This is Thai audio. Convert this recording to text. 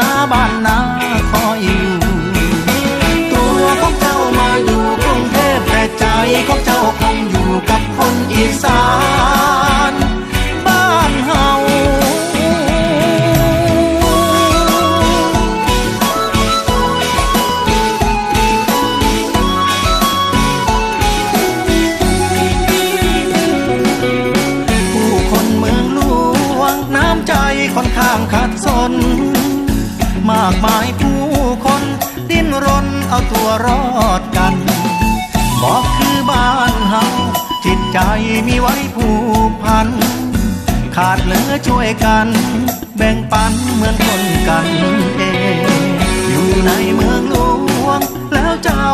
นาบ้านนาคอยอยู่ ตัวของเจ้ามาอยู่กรุงเทพแต่ใจของเจ้าคงอยู่กับคนอีสานบ้านเฮาคนข้างขัดสน มากมายผู้คน ดิ้นรนเอาตัวรอดกันบอกคือบ้านเฮาจิตใจมีไว้ผูกพัน ขาดเหลือช่วยกัน แบ่งปันเหมือนคนกันเอง อยู่ในเมืองหลวงแล้วเจ้า